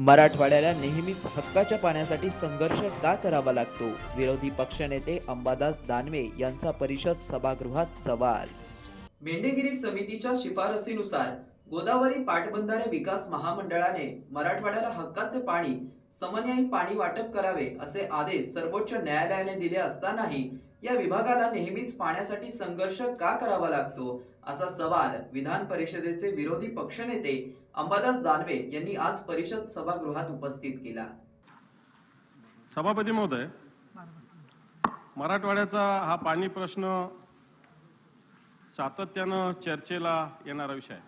मराठवाड्याला नेहमीच हक्काच्या पाण्यासाठी संघर्ष का करावा लागतो? विरोधी पक्षनेते अंबादास दानवे यांचा परिषद सभागृहात सवाल. मेंढेगिरी समितीच्या शिफारसीनुसार गोदावरी पाटबंधारे विकास महामंडळाने मराठवाड्याला हक्काचे पाणी समन्यायी पाणी वाटप करावे असे आदेश सर्वोच्च न्यायालयाने दिले असतानाही या विभागाला नेहमीच पाण्यासाठी संघर्ष का करावा लागतो? असा सवाल विधान परिषदेचे विरोधी पक्षनेते अंबादास दानवे यांनी आज परिषद सभागृहात उपस्थित केला. सभापती महोदय मराठवाड्याचा हा पाणी प्रश्न सातत्यानं चर्चेला येणारा विषय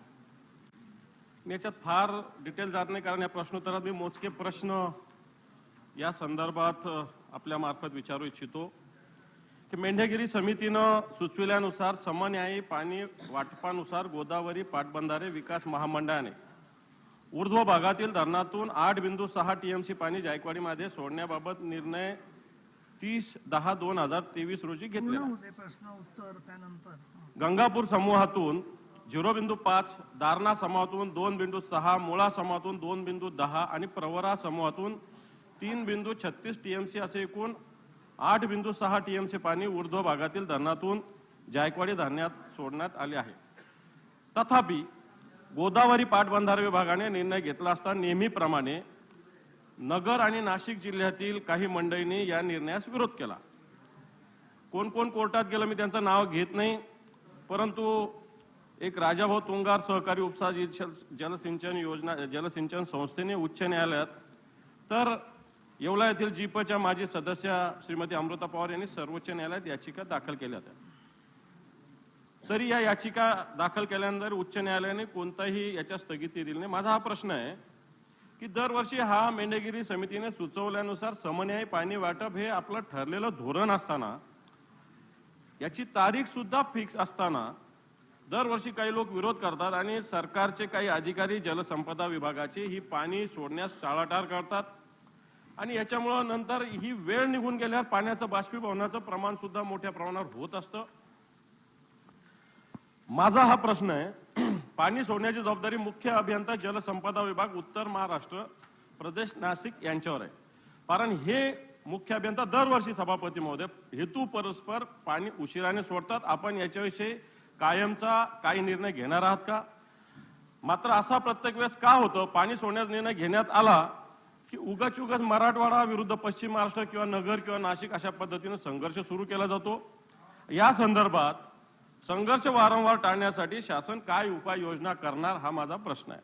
मी याच्यात फार डिटेल जात नाही कारण या प्रश्नोत्तरात मी मोजके प्रश्न या संदर्भात आपल्या मार्फत विचारू इच्छितो. की मेंढेगिरी समितीनं सुचविल्यानुसार समन्यायी पाणी वाटपानुसार गोदावरी पाटबंधारे विकास महामंडळाने ऊर्ध्व भागातील धरणातून आठ बिंदू सहा टीएमसी पाणी जायकवाडीमध्ये सोडण्याबाबत निर्णय तीस दहा दोन हजार तेवीस रोजी त्यानंतर. गंगापूर समूहातून झिरो बिंदू पाच दारणा समूहातून दोन बिंदू सहा मुळा समूहातून दोन बिंदू दहा आणि प्रवरा समूहातून तीन बिंदू छत्तीस टीएमसी असे एकूण आठ बिंदू सहा टी एम सी पाणी ऊर्ध्व भागातील धरणातून जायकवाडी धरणात सोडण्यात आले आहे. तथापि गोदावरी पाटबंधारे विभागाने निर्णय घेतला असता नेहमीप्रमाणे नगर आणि नाशिक जिल्ह्यातील काही मंडळींनी या निर्णयास विरोध केला. कोण कोण कोर्टात गेलं मी त्यांचं नाव घेत नाही परंतु एक राजाभाऊ तुंगार सहकारी उपसा जलसिंचन योजना जलसिंचन संस्थेने उच्च न्यायालयात तर येवला येथील जीपच्या माजी सदस्य श्रीमती अमृता पवार यांनी सर्वोच्च न्यायालयात याचिका दाखल केल्या होत्या. तरी या याचिका दाखल केल्यानंतर उच्च न्यायालयाने कोणताही याच्या स्थगिती दिली नाही. माझा हा प्रश्न आहे की दरवर्षी हा मेंढेगिरी समितीने सुचवल्यानुसार समन्यायी पाणी वाटप हे आपलं ठरलेलं धोरण असताना याची तारीख सुद्धा फिक्स असताना दरवर्षी काही लोक विरोध करतात आणि सरकारचे काही अधिकारी जलसंपदा विभागाचे ही पाणी सोडण्यास टाळाटाळ करतात. आणि याच्यामुळं नंतर ही वेळ निघून गेल्यावर पाण्याचं बाष्पीभवनाचं प्रमाण सुद्धा मोठ्या प्रमाणावर होत असतं. माझा हा प्रश्न आहे पाणी सोडण्याची जबाबदारी मुख्य अभियंता जलसंपदा विभाग उत्तर महाराष्ट्र प्रदेश नाशिक यांच्यावर आहे. कारण हे मुख्य अभियंता दरवर्षी सभापती महोदय हेतू परस्पर पाणी उशिराने सोडतात. आपण याच्याविषयी कायमचा काही निर्णय घेणार आहात का? मात्र असा प्रत्येक वेळेस का होतं? पाणी सोडण्याचा निर्णय घेण्यात आला की उगाच उगाच मराठवाडा विरुद्ध पश्चिम महाराष्ट्र किंवा नगर किंवा नाशिक अशा पद्धतीने संघर्ष सुरू केला जातो. या संदर्भात संघर्ष वारंवार टाळण्यासाठी शासन काय उपाययोजना करणार हा माझा प्रश्न आहे.